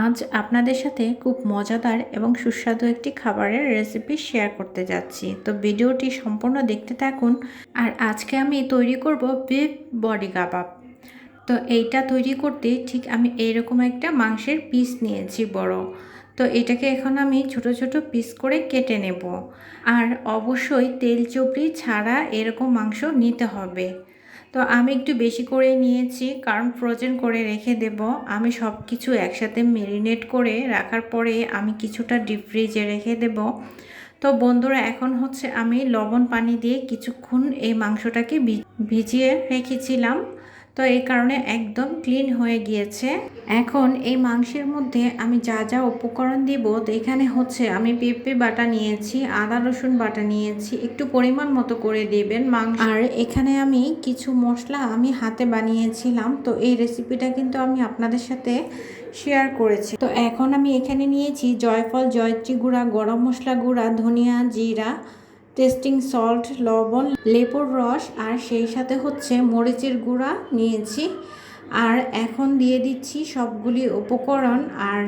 আজ আপনাদের সাথে খুব মজাদার এবং সুস্বাদু একটি খাবারের রেসিপি শেয়ার করতে যাচ্ছি। তো ভিডিওটি সম্পূর্ণ দেখতে থাকুন। আর আজকে আমি তৈরি করব বিফ বডি কাবাব। তো এইটা তৈরি করতে ঠিক আমি এইরকম একটা মাংসের পিস নিয়েছি বড়। তো এটাকে এখন আমি ছোট ছোট পিস করে কেটে নেব। আর অবশ্যই তেল চপড়ি ছাড়া এরকম মাংস নিতে হবে। তো আমি একটু বেশি করে নিয়েছি, কারণ ফ্রোজেন করে রেখে দেব। আমি সব কিছু একসাথে মেরিনেট করে রাখার পরে আমি কিছুটা ডিপ ফ্রিজে রেখে দেব। তো বন্ধুরা, এখন হচ্ছে আমি লবণ পানি দিয়ে কিছুক্ষণ এই মাংসটাকে ভিজিয়ে রেখেছিলাম। তো এই কারণে একদম ক্লিন হয়ে গিয়েছে। এখন এই মাংসের মধ্যে আমি যা যা উপকরণ দিব, তো এখানে হচ্ছে আমি পেঁপে বাটা নিয়েছি, আদা রসুন বাটা নিয়েছি, একটু পরিমাণ মতো করে দেবেন মাংস। আর এখানে আমি কিছু মশলা আমি হাতে বানিয়েছিলাম, তো এই রেসিপিটা কিন্তু আমি আপনাদের সাথে শেয়ার করেছি। তো এখন আমি এখানে নিয়েছি জয়ফল, জয়ত্রী গুঁড়া, গরম মশলা গুঁড়া, ধনিয়া জিরা টেস্টিং সল্ট, লবণ, লেবুর রস, আর সেই সাথে হচ্ছে মরিচের গুঁড়া নিয়েছি। আর এখন দিয়ে দিচ্ছি সবগুলি উপকরণ, আর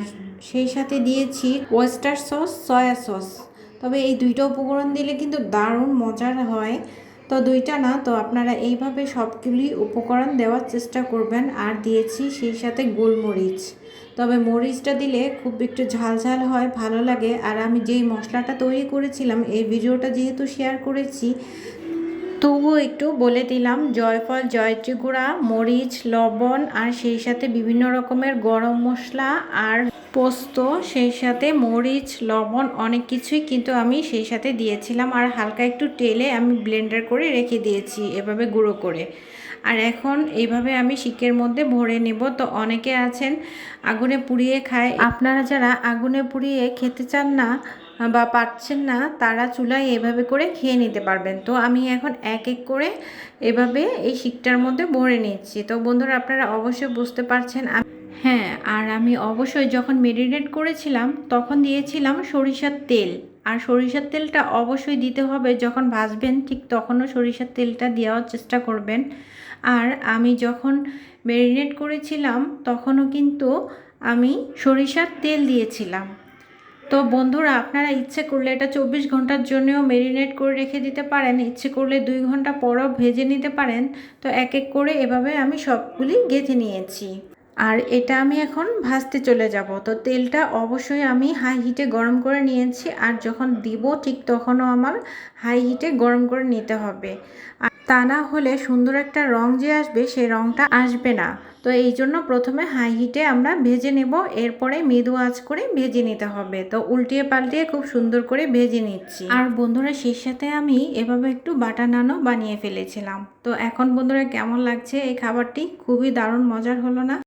সেই সাথে দিয়েছি ওয়েস্টার সস, সয়া সস। তবে এই দুইটা উপকরণ দিলে কিন্তু দারুণ মজার হয়। তো দুইটা না, তো আপনারা এইভাবে সবগুলি উপকরণ দেওয়ার চেষ্টা করবেন। আর দিয়েছি সেই সাথে গোলমরিচ। তবে মরিচটা দিলে খুব একটু ঝাল ঝাল হয়, ভালো লাগে। আর আমি যেই মশলাটা তৈরি করেছিলাম, এই ভিডিওটা যেহেতু শেয়ার করেছি, তবুও একটু বলে দিলাম, জয়ফল, জয়ত্রী গুঁড়া, মরিচ, লবণ, আর সেই সাথে বিভিন্ন রকমের গরম মশলা, আর পোস্ত, সেই সাথে মরিচ, লবণ অনেক কিছুই কিন্তু আমি সেই সাথে দিয়েছিলাম। আর হালকা একটু তেলে আমি ব্লেন্ডার করে রেখে দিয়েছি এভাবে গুঁড়ো করে। আর এখন এইভাবে আমি শিকের মধ্যে ভরে নেব। তো অনেকে আছেন আগুনে পুড়িয়ে খায়। আপনারা যারা আগুনে পুড়িয়ে খেতে চান না বা পাচ্ছেন না, তারা চুলায় এভাবে করে খেয়ে নিতে পারবেন। তো আমি এখন এক এক করে এভাবে এই শিকটার মধ্যে ভরে নিচ্ছি। তো বন্ধুরা, আপনারা অবশ্যই বুঝতে পারছেন হ্যাঁ আর আমি অবশ্যই যখন মেরিনেট করেছিলাম, তখন দিয়েছিলাম সরিষার তেল। আর সরিষার তেলটা অবশ্যই দিতে হবে, যখন ভাজবেন ঠিক তখনও সরিষার তেলটা দেওয়ার চেষ্টা করবেন। আর আমি যখন মেরিনেট করেছিলাম, তখনও কিন্তু আমি সরিষার তেল দিয়েছিলাম। তো বন্ধুরা, আপনারা ইচ্ছে করলে এটা চব্বিশ ঘণ্টার জন্যও মেরিনেট করে রেখে দিতে পারেন, ইচ্ছে করলে দুই ঘণ্টা পরও ভেজে নিতে পারেন। তো এক এক করে এভাবে আমি সবগুলি গেঁথে নিয়েছি। আর এটা আমি এখন ভাজতে চলে যাব। তো তেলটা অবশ্যই আমি হাই হিটে গরম করে নিয়েছি আর যখন দিব ঠিক তখনও আমার হাই হিটে গরম করে নিতে হবে। আর তা না হলে সুন্দর একটা রং যে আসবে সেই রংটা আসবে না। তো এই জন্য প্রথমে হাই হিটে আমরা ভেজে নেব, এরপরে মৃদু আঁচ করে ভেজে নিতে হবে। তো উল্টিয়ে পাল্টিয়ে খুব সুন্দর করে ভেজে নিচ্ছি। আর বন্ধুরা সেই সাথে আমি এভাবে একটু বাটা নানও বানিয়ে ফেলেছিলাম। তো এখন বন্ধুরা কেমন লাগছে এই খাবারটি? খুবই দারুণ, মজার হলো না?